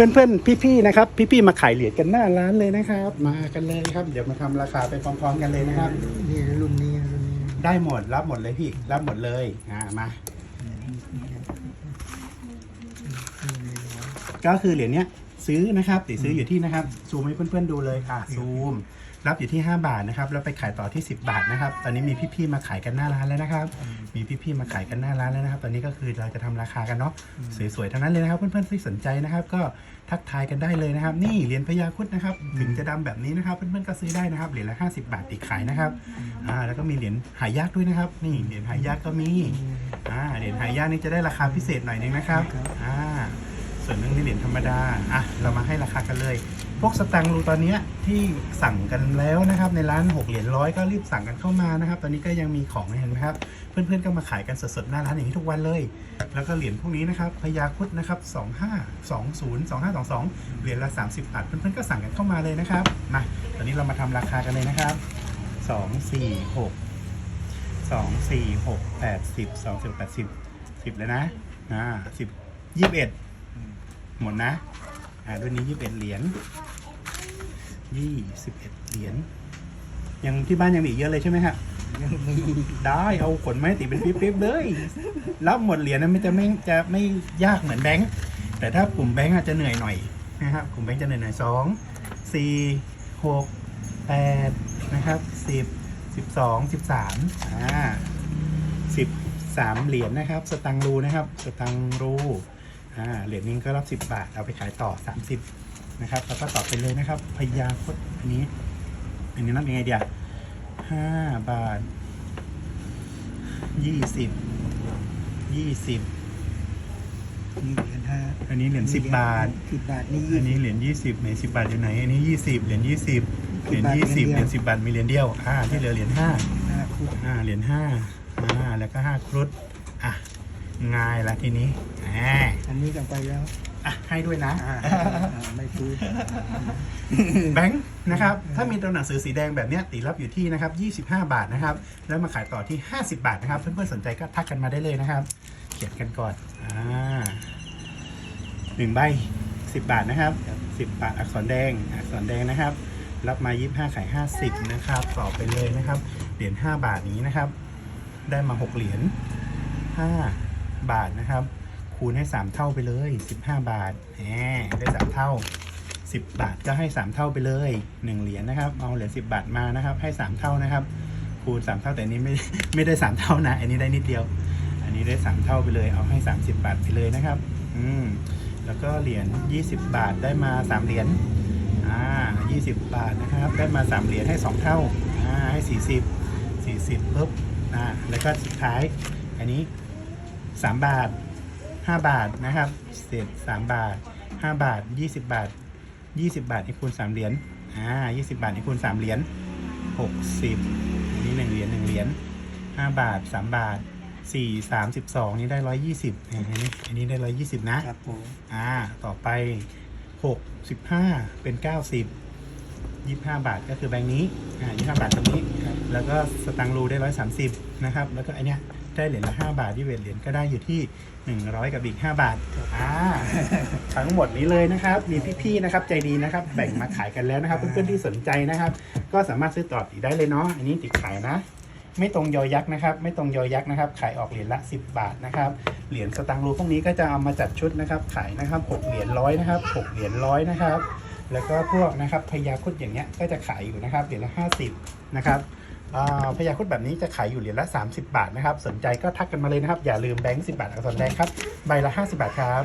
พื่อนเพื่อนๆพี่ๆนะครับ พี่ๆมาขายเหรียญกันหน้าร้านเลยนะครับ มากันเลยครับ เดี๋ยวมาทำราคาไปพร้อม ๆ กันเลยนะครับ นี่รุ่นนี้รุ่นนี้ได้หมดรับหมดเลยพี่ รับหมดเลยอ่ามา ก็คือเหรียญเนี้ยซื้อนะครับติซื้ออยู่ที่นะครับซูมให้เพื่อนๆดูเลยค่ะซูม รับอยู่ที่ 5 บาทนะครับแล้วไปขายต่อที่ 10 บาทนะครับ ตอนนี้มีพี่ๆมาขายกันหน้าร้านแล้วนะครับ มีพี่ๆมาขายกันหน้าร้านแล้วนะครับ ตอนนี้ก็คือเราจะทำราคากันเนาะสวยๆทั้งนั้นเลยนะครับ เพื่อนๆที่สนใจนะครับ ก็ทักทายกันได้เลยนะครับ นี่เหรียญพญาครุดนะครับ ถึงจะดำแบบนี้นะครับ เพื่อนๆก็ซื้อได้นะครับเหรียญละ 50 บาทติดขายนะครับอ่าแล้วก็มีเหรียญหายากด้วยนะครับ นี่เหรียญหายากก็มีอ่าเหรียญหายากนี่จะได้ราคาพิเศษหน่อยนึงนะครับอ่าส่วนเรื่องนี้เหรียญธรรมดาอะเรามาให้ราคากันเลย พวกสตังค์รูตอนนี้ที่สั่งกันแล้วนะครับในร้าน6เหรียญร้อยก็รีบสั่งกันเข้ามานะครับ ตอนนี้ก็ยังมีของเห็นไหมครับ เพื่อนๆก็มาขายกันสดๆหน้าร้านอย่างนี้ทุกวันเลย แล้วก็เหรียญพวกนี้นะครับพญาคุดนะครับ25 20 2522เหรียญละ 30 บาท เพื่อนๆก็สั่งกันเข้ามาเลยนะครับมาตอนนี้เรามาทำราคากันเลยนะครับ 2 4 6 2 4 6 8 10 2 10 80 10เลยนะอ่า10 21 หมดนะอ่ารุ่นนี้ยี่สิบเอ็ดเหรียญ ยี่สิบเอ็ดเหรียญยังที่บ้านยังมีอีกเยอะเลยใช่ไหมฮะยังมีได้เอาขนไม้ติเป็นปิ๊บๆเลยรับหมดเหรียญนะมันจะไม่จะไม่ยากเหมือนแบงค์แต่ถ้ากลุ่มแบงค์อาจจะเหนื่อยหน่อยนะครับกลุ่มแบงค์จะเหนื่อยหน่อยสองสี่หกแปดนะครับสิบสิบสองสิบสามอ่าสิบสามเหรียญนะครับ สตังรูนะครับ สตังรูอ่าเหรียญนี้ก็รับ10บบาท เอาไปขายต่อ30 นะครับแล้วก็ต่อไปเลยนะครับ พยาคดอันนี้ อันนี้นับยังไงเดียวห้าบาทยี่สิบยี่สิบนี่เหรียญห้าอันนี้เหรียญสิบบาท สิบบาทนี่อันนี้เหรียญยี่สิบไหนสิบบาทอยู่ไหน อันนี้ยี่สิบเหรียญยี่สิบเหรียญ10ยี่สิบเหเหรีรียยญญเดียวสิบบาทมีเหรียญเดียวอ่าที่เหลือเหรียญห้าห้าคู่อ่าเหรียญห้าอ่าแล้วก็ห้าครุฑอะง่ายละทีนี้อ่าอันนี้กันไปแล้ว อะให้ด้วยนะอ่าอ่าไม่พูดแบงค์นะครับ ถ้ามีตัวหนังสือสีแดงแบบเนี้ยตีรับอยู่ที่นะครับ25 บาทนะครับ แล้วมาขายต่อที่ 50 บาทนะครับ เพื่อนๆสนใจก็ทักกันมาได้เลยนะครับ เขียนกันก่อนอ่าหนึ่งใบ10 บาทนะครับ10บาทอักษรแดง อักษรแดงนะครับ รับมา25ขาย50นะครับต่อไปเลยนะครับ เหรียญ5บาทนี้นะครับ ได้มา 6 เหรียญ5บาทนะครับ คูณให้ 3 เท่าไปเลย 15 บาทแหมได้ 3 เท่า 10 บาทก็ให้ 3 เท่าไปเลย 1 เหรียญนะครับ เอาเหรียญ10 บาทมานะครับ ให้ 3 เท่านะครับ คูณ 3 เท่าแต่อันนี้ไม่ไม่ได้ 3 เท่านะ อันนี้ได้นิดเดียว อันนี้ได้ 3 เท่าไปเลย เอาให้ 30 บาทไปเลยนะครับ อืม แล้วก็เหรียญ 20 บาทได้มา 3 เหรียญ อ่า 20 บาทนะครับ ได้มา 3 เหรียญให้ 2 เท่า อ่า ให้ 40 40ปุ๊บ อ่า แล้วก็สุดท้าย อันนี้ 3 บาท 5 บาทนะครับ เศษ 3 บาท 5 บาท 20 บาท 20 บาทนี่คูณ3เหรียญ อ่า 20 บาทนี่คูณ3เหรียญ60อันนี้1เหรียญ1เหรียญ5บาท 3 บาท 4 32 นี่ได้ 120อันนี้อันนี้ได้ 120 นะครับผมอ่า ต่อไป6 15เป็น 90 25 บาทก็คือแบงค์นี้ อ่า25 บาทตรงนี้ แล้วก็สตังค์รูได้ 130 นะครับ แล้วก็อันเนี้ย ได้เหรียญละ5บาทที่เวทเหรียญก็ได้อยู่ที่100กับอีก5บาทอ่าทั้งหมดนี้เลยนะครับ มีพี่ๆนะครับใจดีนะครับ แบ่งมาขายกันแล้วนะครับ เพื่อนๆที่สนใจนะครับ ก็สามารถซื้อต่ออีกได้เลยเนาะอันนี้ติดขายนะ ไม่ตรงยอยักษ์นะครับ ไม่ตรงยอยักษ์นะครับ ขายออกเหรียญละ 10 บาทนะครับ เหรียญสตังค์รูพวกนี้ก็จะเอามาจัดชุดนะครับ ขายนะครับ6เหรียญร้อยนะครับ6เหรียญร้อยนะครับแล้วก็พวกนะครับพญาคุดอย่างเงี้ยก็จะขายอยู่นะครับเหรียญละ50นะครับ พยาครุดแบบนี้จะขายอยู่เหรียญละ 30 บาทนะครับ สนใจก็ทักกันมาเลยนะครับ อย่าลืมแบงค์10 บาทอักษรแดงครับ ใบละ 50 บาทครับ